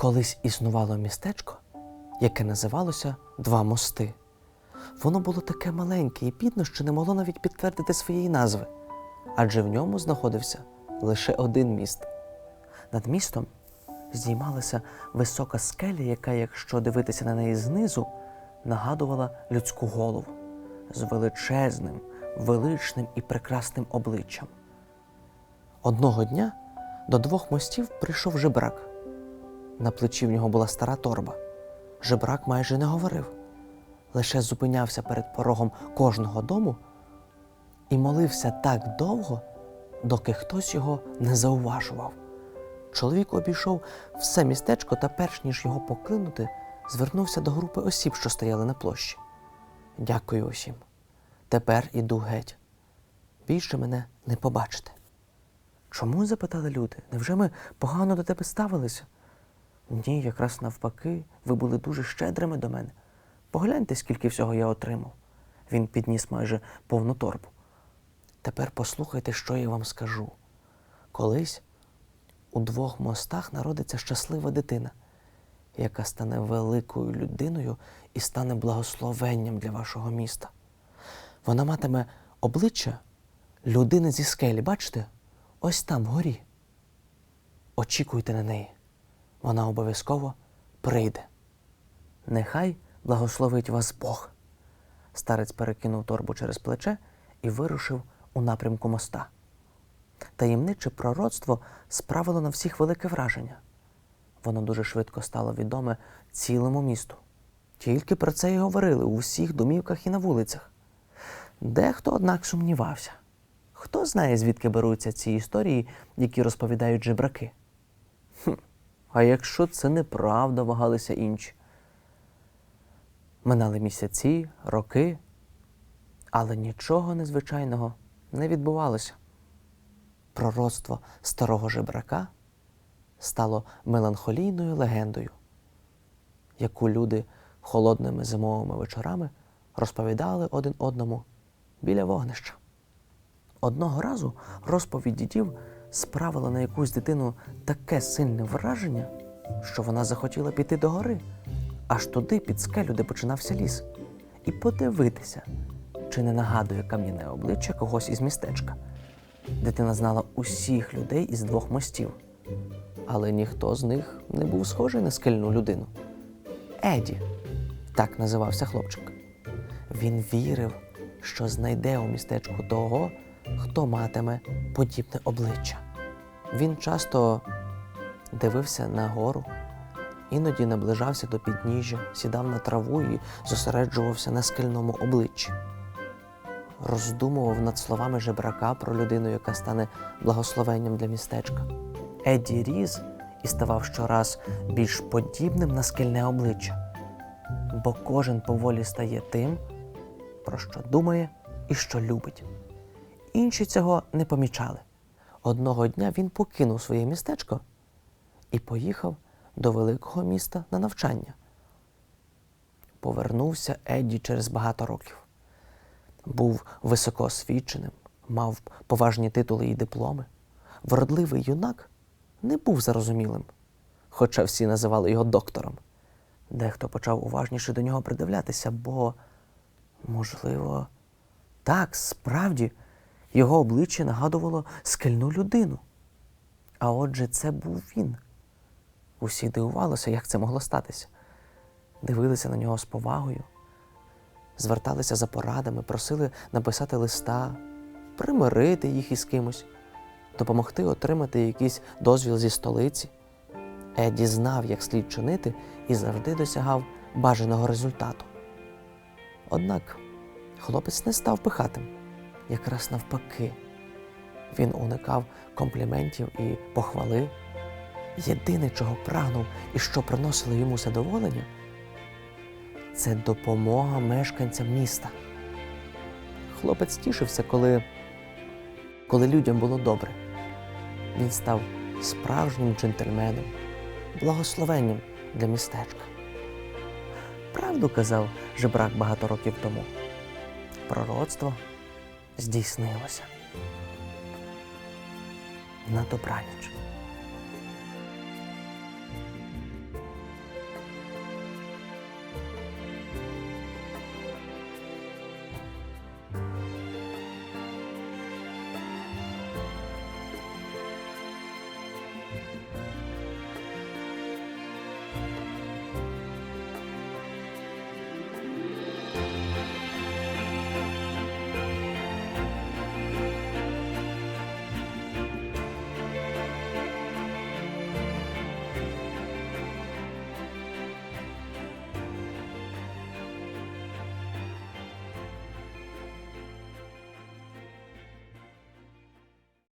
Колись існувало містечко, яке називалося Два мости. Воно було таке маленьке і бідне, що не могло навіть підтвердити своєї назви, адже в ньому знаходився лише один міст. Над містом здіймалася висока скеля, яка, якщо дивитися на неї знизу, нагадувала людську голову з величезним, величним і прекрасним обличчям. Одного дня до двох мостів прийшов жебрак. На плечі в нього була стара торба. Жебрак майже не говорив, лише зупинявся перед порогом кожного дому і молився так довго, доки хтось його не зауважував. Чоловік обійшов все містечко та, перш ніж його покинути, звернувся до групи осіб, що стояли на площі. Дякую усім. Тепер іду геть. Більше мене не побачите. Чому? запитали люди. Невже ми погано до тебе ставилися? Ні, якраз навпаки, ви були дуже щедрими до мене. Погляньте, скільки всього я отримав. Він підніс майже повну торбу. Тепер послухайте, що я вам скажу. Колись у двох мостах народиться щаслива дитина, яка стане великою людиною і стане благословенням для вашого міста. Вона матиме обличчя людини зі скелі, бачите? Ось там вгорі. Очікуйте на неї. Вона обов'язково прийде. Нехай благословить вас Бог. Старець перекинув торбу через плече і вирушив у напрямку моста. Таємниче пророцтво справило на всіх велике враження. Воно дуже швидко стало відоме цілому місту. Тільки про це й говорили у всіх домівках і на вулицях. Дехто, однак, сумнівався. Хто знає, звідки беруться ці історії, які розповідають жебраки? А якщо це неправда, вагалися інші. Минали місяці, роки, але нічого незвичайного не відбувалося. Пророцтво старого жебрака стало меланхолійною легендою, яку люди холодними зимовими вечорами розповідали один одному біля вогнища. Одного разу розповідь дідів справила на якусь дитину таке сильне враження, що вона захотіла піти до гори, аж туди під скелю, де починався ліс, і подивитися, чи не нагадує кам'яне обличчя когось із містечка. Дитина знала усіх людей із двох мостів, але ніхто з них не був схожий на скельну людину. Еді, так називався хлопчик. Він вірив, що знайде у містечку того, хто матиме подібне обличчя. Він часто дивився на гору, іноді наближався до підніжжя, сідав на траву і зосереджувався на скельному обличчі. Роздумував над словами жебрака про людину, яка стане благословенням для містечка. Едді ріс і ставав щораз більш подібним на скельне обличчя, бо кожен поволі стає тим, про що думає і що любить. Інші цього не помічали. Одного дня він покинув своє містечко і поїхав до великого міста на навчання. Повернувся Едді через багато років. Був високоосвіченим, мав поважні титули і дипломи. Вродливий юнак не був зарозумілим, хоча всі називали його доктором. Дехто почав уважніше до нього придивлятися, бо, можливо, так, справді, його обличчя нагадувало скельну людину. А отже, це був він. Усі дивувалися, як це могло статися. Дивилися на нього з повагою, зверталися за порадами, просили написати листа, примирити їх із кимось, допомогти отримати якийсь дозвіл зі столиці. Еді знав, як слід чинити, і завжди досягав бажаного результату. Однак хлопець не став пихатим, якраз навпаки. Він уникав компліментів і похвали. Єдине, чого прагнув і що приносило йому задоволення, це допомога мешканцям міста. Хлопець тішився, коли, коли людям було добре. Він став справжнім джентльменом, благословенням для містечка. Правду казав жебрак багато років тому. Пророцтво здійснилося. На добраніч.